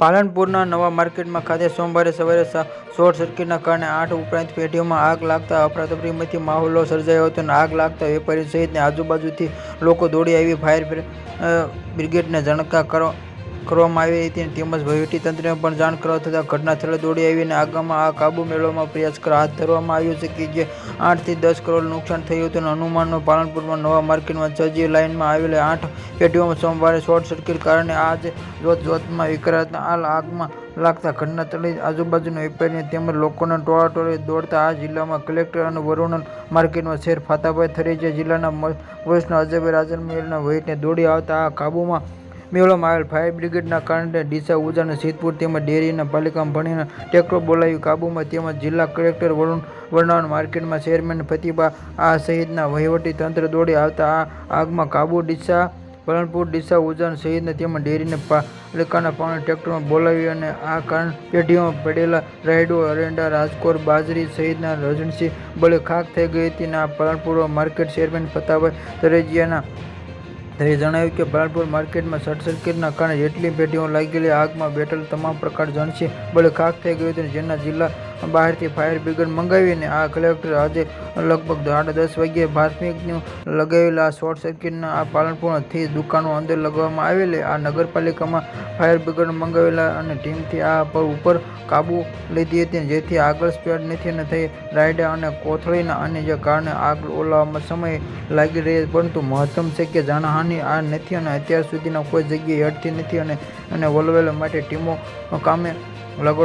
પાલનપુરના નવા માર્કેટમાં ખાતે સોમવારે સવારે શોર્ટ સર્કિટના કારણે આઠ ઉપરાંત પેઢીઓમાં આગ લાગતા અફરાતફરીમાંથી માહોલો સર્જાયો હતો અને આગ લાગતા વેપારી સહિતને આજુબાજુથી લોકો દોડી આવી ફાયર બ્રિગેડને જાણ કરવા કરવામાં આવી હતી તેમજ વહીવટીતંત્રને પણ જાણ કરવા થતાં ઘટના દોડી આવીને આગમાં આ કાબુ મેળવવામાં પ્રયાસ હાથ ધરવામાં આવ્યો છે કે જે આઠથી દસ કરોડ નુકસાન થયું હતું અને અનુમાનનો પાલનપુરમાં નવા માર્કેટમાં છજી લાઇનમાં આવેલી આઠ પેટીઓમાં સોમવારે શોર્ટ સર્કિટ કારણે આજ જોત જોતમાં વિકરાળ આ આગમાં લાગતા ઘટના સ્થળે આજુબાજુના વેપારીઓ તેમજ લોકોના ટોળાટોળી દોડતા આ જિલ્લામાં કલેક્ટર અને વરુણન માર્કેટમાં શેર ફાતાભાઈ થરેજા જિલ્લાના વરિષ્ઠ અજયભાઈ રાજન મેલના વહીટને દોડી આવતા આ કાબૂમાં મેળવવામાં આવેલ ફાયર બ્રિગેડના કારણે ડીસા ઉજાને સિદ્ધપુર તેમજ ડેરીના પાલિકામાં ભણીને ટેકરો બોલાવી કાબૂમાં તેમજ જિલ્લા કલેક્ટર વરુણ વરનાણ માર્કેટમાં ચેરમેન ફતિભા આ સહિતના વહીવટી તંત્ર દોડી આવતા આ આગમાં કાબુ ડીસા પાલનપુર ડીસા ઉજાન સહિતને તેમજ ડેરીના પાલિકાના પાણી ટ્રેક્ટરમાં બોલાવી અને આ કારણ પેઢીઓમાં પડેલા રાયડો, અરેંડા રાજકોટ બાજરી સહિતના રજણસી બળે ખાક થઈ ગઈ હતી. અને આ પાલનપુર માર્કેટ ચેરમેન ફતાભાઈ તરેજિયાના તેએ જણાવ્યું કે પાલનપુર માર્કેટમાં શોર્ટ સર્કિટના કારણે જેટલી પેઢીઓ લાગેલી આગમાં બેઠેલ તમામ પ્રકાર જણસી બળે ખાખ થઈ ગયું હતું જેના જિલ્લા બહારથી ફાયર બ્રિગેડ મંગાવીને આ કલેક્ટર આજે લગભગ સાડા દસ વાગ્યે પ્રાથમિકનું લગાવેલા આ શોર્ટ સર્કિટના આ પાલનપુરથી દુકાનો અંદર લગાવવામાં આવેલી આ નગરપાલિકામાં ફાયર બ્રિગેડ મંગાવેલા અને ટીમથી આ પર ઉપર કાબુ લીધી હતી. જેથી આગળ સ્પ્રેડ નથી અને થઈ રાયડા અને કોથળીના અને જે કારણે આગ ઓલાવવામાં સમય લાગી રહી પરંતુ મહત્તમ છે કે જાનહાનિ આ નથી અને અત્યાર સુધીના કોઈ જગ્યાએ અટકી નથી અને અને વલવેલા માટે ટીમો કામે લગાડ